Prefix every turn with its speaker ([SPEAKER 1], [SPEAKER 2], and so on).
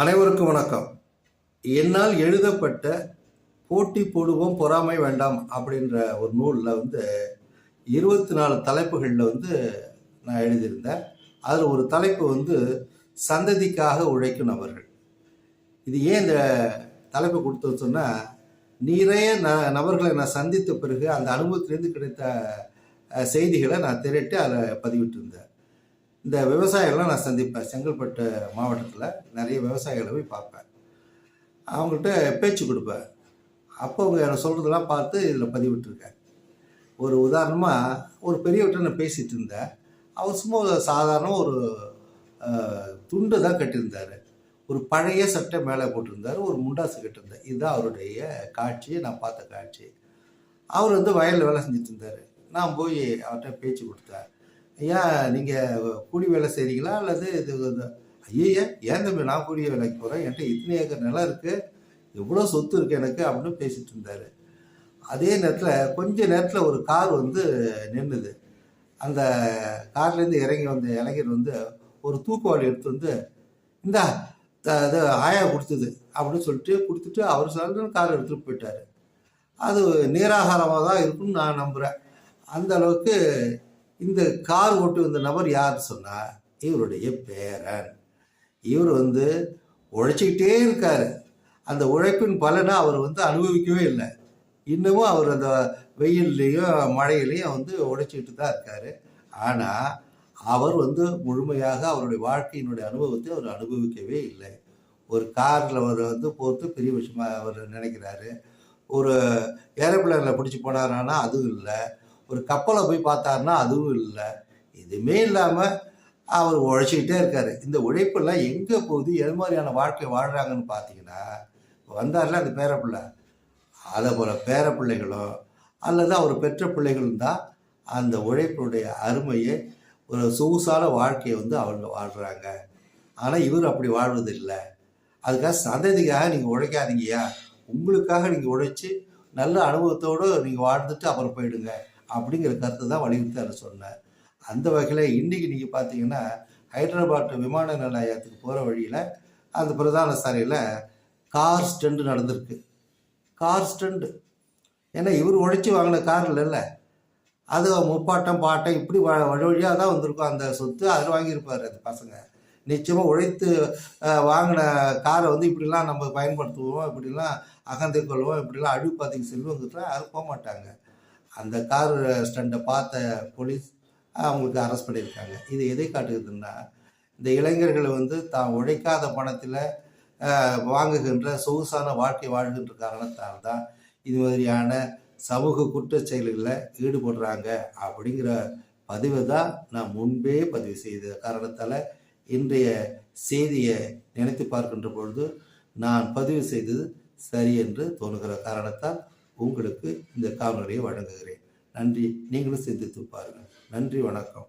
[SPEAKER 1] அனைவருக்கும் வணக்கம். என்னால் எழுதப்பட்ட போட்டி போடுவோம் பொறாமை வேண்டாம் அப்படின்ற ஒரு நூலில் வந்து இருபத்தி நாலு தலைப்புகளில் வந்து நான் எழுதியிருந்தேன். அதில் ஒரு தலைப்பு வந்து சந்ததிக்காக உழைக்கும் நபர்கள். இது ஏன் இந்த தலைப்பு கொடுத்தது சொன்னால் நிறைய ந நபர்களை நான் சந்தித்த பிறகு அந்த அனுபவத்திலேருந்து கிடைத்த செய்திகளை நான் திரட்டி அதில் பதிவிட்டிருந்தேன். இந்த விவசாயிகள்லாம் நான் சந்திப்பேன். செங்கல்பட்டு மாவட்டத்தில் நிறைய விவசாயிகளை போய் பார்ப்பேன். அவங்கள்ட்ட பேச்சு கொடுப்பேன். அப்போ அவங்க எனக்கு சொல்கிறதெல்லாம் பார்த்து இதில் பதிவிட்டுருக்கேன். ஒரு உதாரணமாக ஒரு பெரியவர்கிட்ட நான் பேசிகிட்டு இருந்தேன். அவர் சும்மா ஒரு சாதாரண ஒரு துண்டு தான் கட்டியிருந்தார். ஒரு பழைய சட்டை மேலே போட்டிருந்தார். ஒரு முண்டாசு கட்டியிருந்தார். இதுதான் அவருடைய காட்சி. நான் பார்த்த காட்சி. அவர் வந்து வயலில் வேலை செஞ்சுட்டு இருந்தார். நான் போய் அவர்கிட்ட பேச்சு கொடுத்தேன். ஐயா நீங்கள் கூலி வேலை செய்கிறீங்களா அல்லது இது ஐயா ஏன் தம்பி நான் கூலி வேலைக்கு போகிறேன் என்கிட்ட இத்தனை ஏக்கர் நிலம் இருக்குது எவ்வளோ சொத்து இருக்குது எனக்கு? அப்படின்னு பேசிகிட்டு இருந்தார். அதே நேரத்தில் கொஞ்ச நேரத்தில் ஒரு கார் வந்து நின்றுது அந்த கார்லேருந்து இறங்கி வந்த இளைஞர் வந்து ஒரு தூக்குவாளி எடுத்து வந்து இந்தா அது ஆயா கொடுத்தது அப்படின்னு சொல்லிட்டு கொடுத்துட்டு அவர் சொல்ல கார் எடுத்துகிட்டு போயிட்டார். அது நீராகாரமாக தான் இருக்கும்னு நான் நம்புகிறேன் அந்த அளவுக்கு இந்த கார் ஓட்டு வந்த நபர் யார் சொன்னால் இவருடைய பேரன். இவர் வந்து உழைச்சிக்கிட்டே இருக்கார். அந்த உழைப்பின் பலனை அவர் வந்து அனுபவிக்கவே இல்லை. இன்னமும் அவர் அந்த வெயில்லையும் மழையிலையும் வந்து உழைச்சிக்கிட்டு தான் இருக்கார். ஆனால் அவர் வந்து முழுமையாக அவருடைய வாழ்க்கையினுடைய அனுபவத்தை அவர் அனுபவிக்கவே இல்லை. ஒரு காரில் அவர் வந்து போகிறது பெரிய விஷயமாக அவர் நினைக்கிறாரு. ஒரு ஏரோப்ளேனில் பிடிச்சி போனாரானா அதுவும் இல்லை. ஒரு கப்பலை போய் பார்த்தாருன்னா அதுவும் இல்லை. எதுவுமே இல்லாமல் அவர் உழைச்சிக்கிட்டே இருக்காரு. இந்த உழைப்பெல்லாம் எங்கே போகுது? எது மாதிரியான வாழ்க்கை வாழ்கிறாங்கன்னு பார்த்தீங்கன்னா வந்தார்ல அந்த பேரப்பிள்ளை. அதை போல் பேரப்பிள்ளைகளோ அல்லது அவர் பெற்ற பிள்ளைகளும் தான் அந்த உழைப்புடைய அருமையை ஒரு சொகுசான வாழ்க்கையை வந்து அவங்க வாழ்கிறாங்க ஆனால் இவர் அப்படி வாழ்வதில்லை. அதுக்காக சந்ததிக்காக நீங்கள் உழைக்காதீங்கய்யா. உங்களுக்காக நீங்கள் உழைச்சி நல்ல அனுபவத்தோடு நீங்கள் வாழ்ந்துட்டு அப்புறம் போயிடுங்க. அப்படிங்கிற கருத்து தான் வலியுறுத்தி அதை சொன்னேன் அந்த வகையில் இன்றைக்கி நீங்கள் பார்த்தீங்கன்னா ஹைதராபாத் விமான நிலையத்துக்கு போகிற வழியில் அந்த பிரதான சாலையில் கார் ஸ்டண்டு நடந்திருக்கு. Car stunt. ஏன்னா இவர் உழைச்சி வாங்கின கார் இல்லைல்ல. அது முப்பாட்டம் பாட்டம் இப்படி வ வழி வழியாக தான் வந்திருக்கும். அந்த சொத்து அதில் வாங்கியிருப்பார் அந்த பசங்க. நிச்சயமாக உழைத்து வாங்கின காரை வந்து இப்படிலாம் நம்ம பயன்படுத்துவோம் இப்படிலாம் அகந்தை கொள்வோம் இப்படிலாம் அழிவு பார்த்திங்க செல்வங்கிட்ட யாரும் போக மாட்டாங்க. அந்த கார் ஸ்டண்டை பார்த்த போலீஸ் அவங்களுக்கு அரெஸ்ட் பண்ணியிருக்காங்க. இது எதை காட்டுகிறதுன்னா இந்த இளைஞர்களை வந்து தான் உழைக்காத பணத்தில் வாங்குகின்ற சொகுசான வாழ்க்கை வாழ்கின்ற காரணத்தால் தான் இது மாதிரியான சமூக குற்ற செயல்களில் ஈடுபடுறாங்க அப்படிங்கிற பதிவை தான் நான் முன்பே பதிவு செய்த காரணத்தால் இன்றைய செய்தியை நினைத்து பார்க்கின்ற பொழுது நான் பதிவு செய்தது சரி என்று தோணுகிற காரணத்தால் உங்களுக்கு இந்த காணொலியை வழங்குகிறேன். நன்றி. நீங்களும் சிந்தித்து பாருங்கள் நன்றி வணக்கம்.